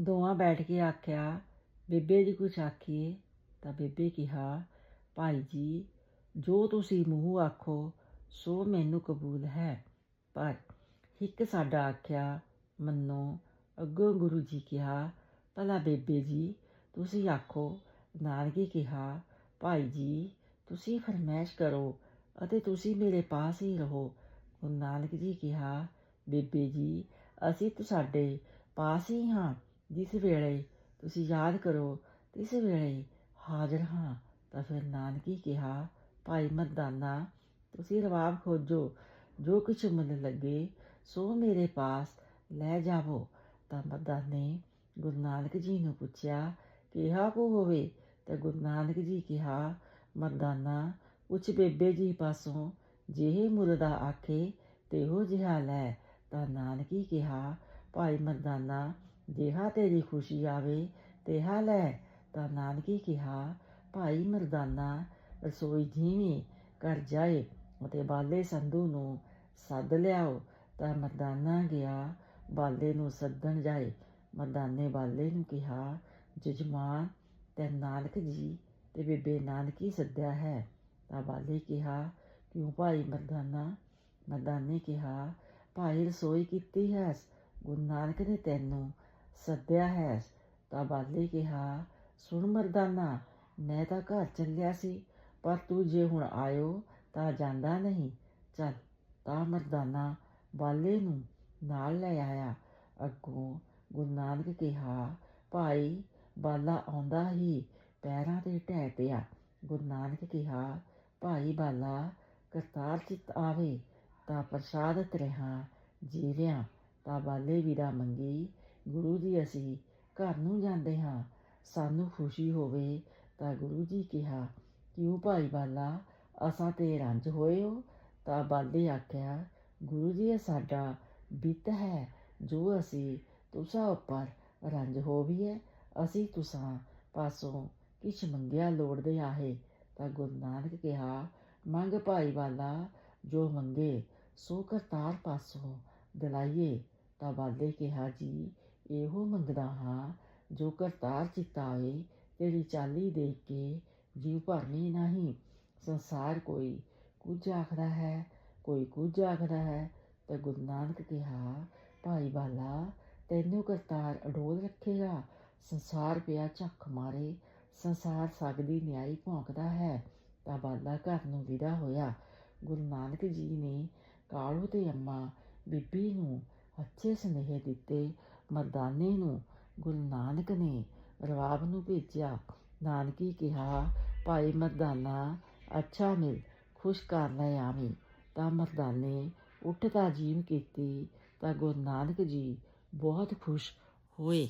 ਦੋਵਾਂ ਬੈਠ ਕੇ ਆਖਿਆ, ਬੇਬੇ ਜੀ ਕੁਛ ਆਖੀਏ? ਤਾਂ ਬੇਬੇ ਕਿਹਾ, ਭਾਈ ਜੀ, ਜੋ ਤੁਸੀਂ ਮੂੰਹ ਆਖੋ, ਸੋ ਮੈਨੂੰ ਕਬੂਲ ਹੈ। ਪਰ ਇੱਕ ਸਾਡਾ ਆਖਿਆ, ਮੰਨੋ। ਅੱਗੋਂ ਗੁਰੂ ਜੀ ਕਿਹਾ, ਭਲਾ ਬੇਬੇ ਜੀ, ਤੁਸੀਂ ਆਖੋ। ਨਾਨਕੇ ਕਿਹਾ, ਭਾਈ ਜੀ, ਤੁਸੀਂ ਫਰਮਾਇਸ਼ ਕਰੋ ਅਤੇ ਤੁਸੀਂ ਮੇਰੇ ਪਾਸ ਹੀ ਰਹੋ। ਗੁਰੂ ਨਾਨਕ ਜੀ ਕਿਹਾ, ਬੇਬੇ ਜੀ, ਅਸੀਂ ਤੁਹਾਡੇ ਪਾਸ ਹੀ ਹਾਂ। ਜਿਸ ਵੇਲੇ ਤੁਸੀਂ ਯਾਦ ਕਰੋ, ਤਿਸ ਵੇਲੇ ਹਾਜ਼ਰ ਹਾਂ, ਤਾਂ ਫਿਰ ਨਾਨਕੀ ਕਿਹਾ, ਭਾਈ ਮਰਦਾਨਾ, ਤੁਸੀਂ ਰਵਾਬ ਖੋਜੋ, ਜੋ ਕੁਛ ਮਨ ਲੱਗੇ, ਸੋ ਮੇਰੇ ਪਾਸ ਲੈ ਜਾਵੋ। ਤਾਂ ਮਰਦਾਨੇ ਗੁਰੂ ਨਾਨਕ ਜੀ ਨੂੰ ਪੁੱਛਿਆ, ਕਿਹਾ ਕੋ ਹੋਵੇ? ਤਾਂ ਗੁਰੂ ਨਾਨਕ ਜੀ ਕਿਹਾ, ਮਰਦਾਨਾ ਕੁਛ ਬੇਬੇ ਜੀ ਪਾਸੋਂ ਜਿਹੇ ਮੁਰਦਾ ਆਖੇ, ਤੇ ਉਹ ਜਿਹਾ ਲੈ। ਤਾਂ ਨਾਨਕੀ ਕਿਹਾ, ਭਾਈ ਮਰਦਾਨਾ ਜਿਹਾ ਤੇਰੀ ਖੁਸ਼ੀ ਆਵੇ, ਤੇਹਾ ਲੈ, ਤਾਂ ਨਾਨਕੀ ਕਿਹਾ, ਭਾਈ ਮਰਦਾਨਾ, ਰਸੋਈ ਧੀਮੀ ਕਰ ਜਾਏ, ਅਤੇ ਬਾਲੇ ਸੰਧੂ ਨੂੰ ਸੱਦ ਲਿਆਓ। ਤਾਂ ਮਰਦਾਨਾ ਗਿਆ, ਬਾਲੇ ਨੂੰ ਸੱਦਣ ਜਾਏ। ਮਰਦਾਨੇ ਬਾਲੇ ਨੂੰ ਕਿਹਾ, ਜਜਮਾਨ, ਤੇ ਨਾਨਕ ਜੀ ਤੇ ਬੇਬੇ ਨਾਨਕੀ ਸੱਦਿਆ ਹੈ। ਤਾਂ ਬਾਲੇ ਕਿਹਾ, ਕਿਉਂ ਭਾਈ ਮਰਦਾਨਾ? ਮਰਦਾਨੇ ਕਿਹਾ, ਭਾਈ ਰਸੋਈ ਕੀਤੀ ਹੈ, ਗੁਰੂ ਨਾਨਕ ਨੇ ਤੈਨੂੰ ਸੱਦਿਆ ਹੈ ਤਾਂ ਬਾਲੇ ਕਿਹਾ, ਸੁਣ ਮਰਦਾਨਾ, ਮੈਂ ਤਾਂ ਘਰ ਚੱਲਿਆ ਸੀ, ਪਰ ਤੂੰ ਜੇ ਹੁਣ ਆਇਓ ਤਾਂ ਜਾਂਦਾ ਨਹੀਂ। ਚੱਲ, ਤਾਂ ਮਰਦਾਨਾ ਬਾਲੇ ਨੂੰ ਨਾਲ ਲੈ ਆਇਆ। ਅੱਗੋਂ ਗੁਰੂ ਨਾਨਕ ਕਿਹਾ, ਭਾਈ, ਬਾਲਾ ਆਉਂਦਾ ਹੀ ਪੈਰਾਂ ਤੇ ਢਹਿ ਪਿਆ। ਗੁਰੂ ਨਾਨਕ ਕਿਹਾ, ਭਾਈ ਬਾਲਾ, ਕਰਤਾਰ ਚਿਤ ਆਵੇ ਤਾਂ ਪ੍ਰਸਾਦ ਤਰ੍ਹਾਂ ਜੀਵਿਆਂ ਤਾਂ ਬਾਲੇ ਵੀਰਾ ਮੰਗੀ ਗੁਰੂ ਜੀ ਅਸੀਂ ਘਰ ਨੂੰ ਜਾਂਦੇ ਹਾਂ, ਸਾਨੂੰ ਖੁਸ਼ੀ ਹੋਵੇ ਤਾਂ ਗੁਰੂ ਜੀ ਕਿਹਾ, ਕਿਉਂ ਭਾਈ ਬਾਲਾ, ਅਸਾਂ ਤੇ ਰੰਜ ਹੋਏ ਹੋ? ਤਾਂ ਬਾਲੇ ਆਖਿਆ, ਗੁਰੂ ਜੀ, ਇਹ ਸਾਡਾ ਬਿੱਤ ਹੈ, ਜੋ ਅਸੀਂ ਤੁਸਾਂ ਉੱਪਰ ਰੰਜ ਹੋਵੀਏ ਅਸੀਂ ਤੁਸਾਂ ਪਾਸੋਂ ਕਿਛ ਮੰਗਿਆ ਲੋੜਦੇ ਆਹੇ। ਤਾਂ ਗੁਰੂ ਨਾਨਕ ਕਿਹਾ, ਮੰਗ ਭਾਈ ਵਾਲਾ ਜੋ ਮੰਗੇ, ਸੋ ਕਰਤਾਰ ਪਾਸੋਂ ਦਿਲਾਈਏ। ਤਾਂ ਬਾਲੇ ਕਿਹਾ, ਜੀ ਇਹੋ ਮੰਗਦਾ ਹਾਂ ਜੋ ਕਰਤਾਰ ਚਿਤਾਵੇ ਤੇਰੀ ਚਾਲੀ ਦੇਖ ਕੇ ਜੀਵ ਭਰਨੀ ਨਹੀਂ, ਸੰਸਾਰ ਕੋਈ ਕੁਝ ਆਖਦਾ ਹੈ, ਕੋਈ ਕੁਝ ਆਖਦਾ ਹੈ, ਤਾਂ ਗੁਰੂ ਨਾਨਕ ਕਿਹਾ, ਭਾਈ ਬਾਲਾ, ਤੈਨੂੰ ਕਰਤਾਰ ਅਡੋਲ ਰੱਖੇਗਾ, ਸੰਸਾਰ ਪਿਆ ਝੱਖ ਮਾਰੇ, ਸੰਸਾਰ ਸਗਦੀ ਨਿਆਈ ਭੌਂਕਦਾ ਹੈ, ਤਾਂ ਬਾਲਾ ਘਰ ਨੂੰ ਵਿਦਾ ਹੋਇਆ। ਗੁਰੂ ਨਾਨਕ ਜੀ ਨੇ ਕਾਲੂ ਤੇ ਅੰਮਾ ਬੀਬੀ ਨੂੰ ਅੱਛੇ ਸੁਨੇਹੇ ਦਿੱਤੇ ਮਰਦਾਨੇ ਨੂੰ ਗੁਰੂ ਨਾਨਕ ਨੇ ਰਵਾਬ ਨੂੰ ਭੇਜਿਆ। ਨਾਨਕੀ ਕਿਹਾ, ਭਾਈ ਮਰਦਾਨਾ, ਅੱਛਾ ਮਿਲ, ਖੁਸ਼ ਕਰ ਲੈ ਆਵੀਂ। ਤਾਂ ਮਰਦਾਨੇ ਉੱਠ ਤਾਜੀਮ ਕੀਤੀ, ਤਾਂ ਗੁਰੂ ਨਾਨਕ ਜੀ ਬਹੁਤ ਖੁਸ਼ ਹੋਏ।